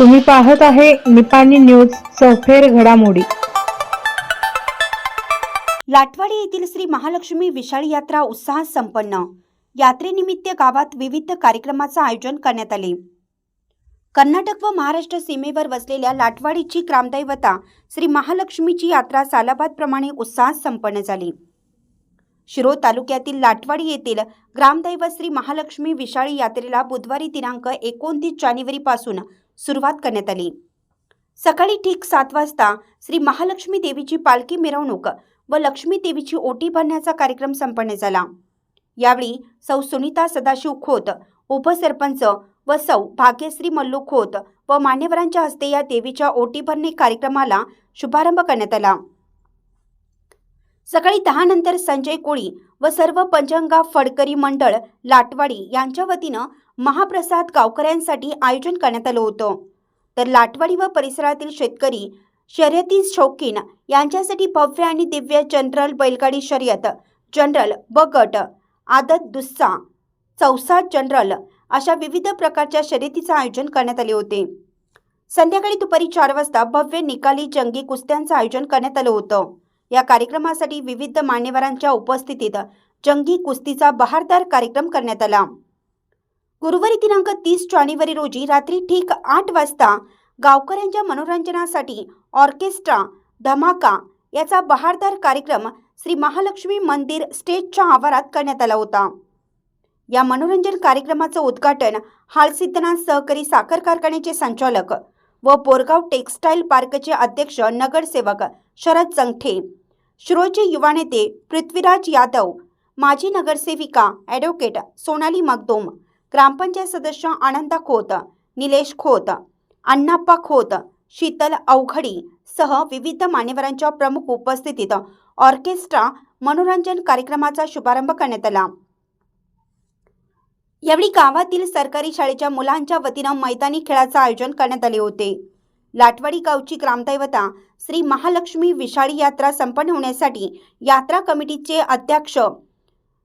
तुम्ही पाहत आहे निपाणी न्यूज सफेर घडामोडी. लाटवाडी येथील श्री महालक्ष्मी विशाळी यात्रा उत्साहात संपन्न. यात्रेनिमित्त गावात विविध कार्यक्रमाचं आयोजन करण्यात आले. कर्नाटक व महाराष्ट्र सीमेवर वसलेल्या लाटवाडीची ग्रामदैवता श्री महालक्ष्मीची यात्रा सालाबादप्रमाणे उत्साहात संपन्न झाली. शिरोळ तालुक्यातील लाटवाडी येथील ग्रामदैवत श्री महालक्ष्मी विशाळी यात्रेला बुधवारी दिनांक एकोणतीस जानेवारीपासून सुरुवात करण्यात आली. सकाळी ठीक सात वाजता श्री महालक्ष्मी देवीची पालखी मिरवणूक व लक्ष्मी देवीची ओटी भरण्याचा कार्यक्रम संपन्न झाला. यावेळी सौ सुनीता सदाशिव खोत उपसरपंच व सौ भाग्यश्री मल्लू खोत व मान्यवरांच्या हस्ते या देवीच्या ओटी भरणे कार्यक्रमाला शुभारंभ करण्यात आला. सकाळी दहा नंतर संजय कोळी व सर्व पंचंगा फडकरी मंडळ लाटवाडी यांच्या वतीनं महाप्रसाद गावकऱ्यांसाठी आयोजन करण्यात आलं होतं. तर लाटवाडी व परिसरातील शेतकरी शर्यती शौकीन यांच्यासाठी भव्य आणि दिव्य जनरल बैलगाडी शर्यत जनरल ब गट आदत दुस्सा चौसा जनरल अशा विविध प्रकारच्या शर्यतीचं आयोजन करण्यात आले होते. संध्याकाळी दुपारी चार वाजता भव्य निकाली जंगी कुस्त्यांचं आयोजन करण्यात आलं होतं. या कार्यक्रमासाठी विविध मान्यवरांच्या उपस्थितीत जंगी कुस्तीचा बहारदार कार्यक्रम करण्यात आला. गुरुवारी दिनांक तीस जानेवारी रोजी रात्री ठीक आठ वाजता गावकऱ्यांच्या मनोरंजनासाठी ऑर्केस्ट्रा धमाका याचा बहारदार कार्यक्रम श्री महालक्ष्मी मंदिर स्टेजच्या आवारात करण्यात आला होता. या मनोरंजन कार्यक्रमाचं उद्घाटन हालसिद्धनाथ सहकारी साखर कारखान्याचे संचालक व बोरगाव टेक्स्टाईल पार्कचे अध्यक्ष नगरसेवक शरद चंगठे शिरोळचे युवा नेते पृथ्वीराज यादव माजी नगरसेविका ॲडव्होकेट सोनाली मगदोम ग्रामपंचायत सदस्य आनंदा खोत निलेश खोत अण्णाप्पा खोत शीतल अवघडी सह विविध मान्यवरांच्या प्रमुख उपस्थितीत ऑर्केस्ट्रा मनोरंजन कार्यक्रमाचा शुभारंभ करण्यात आला. यावेळी गावातील सरकारी शाळेच्या मुलांच्या वतीनं मैदानी खेळाचं आयोजन करण्यात आले होते. लाटवाडी गावची ग्रामदैवता श्री महालक्ष्मी विशाळी यात्रा संपन्न होण्यासाठी यात्रा कमिटीचे अध्यक्ष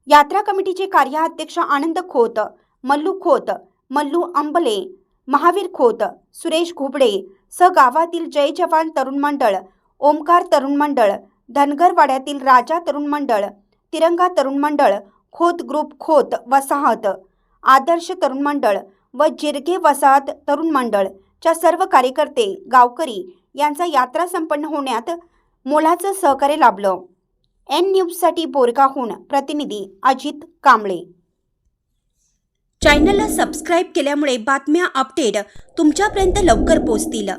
यात्रा कमिटीचे कार्याध्यक्ष आनंद खोत मल्लू खोत मल्लू अंबले महावीर खोत सुरेश घुबडे सह गावातील जय जवान तरुण मंडळ ओमकार तरुण मंडळ धनगरवाड्यातील राजा तरुण मंडळ तिरंगा तरुण मंडळ खोत ग्रुप खोत वसाहत आदर्श तरुण मंडळ व जिरगे वसाहत तरुण मंडळ च्या सर्व कार्यकर्ते गावकरी यांचा यात्रा संपन्न होण्यात मोलाचं सहकार्य लाभलं. एन न्यूजसाठी बोरगाहून प्रतिनिधी अजित कांबळे. चॅनलला सबस्क्राईब केल्यामुळे बातम्या अपडेट तुमच्यापर्यंत लवकर पोहोचतील.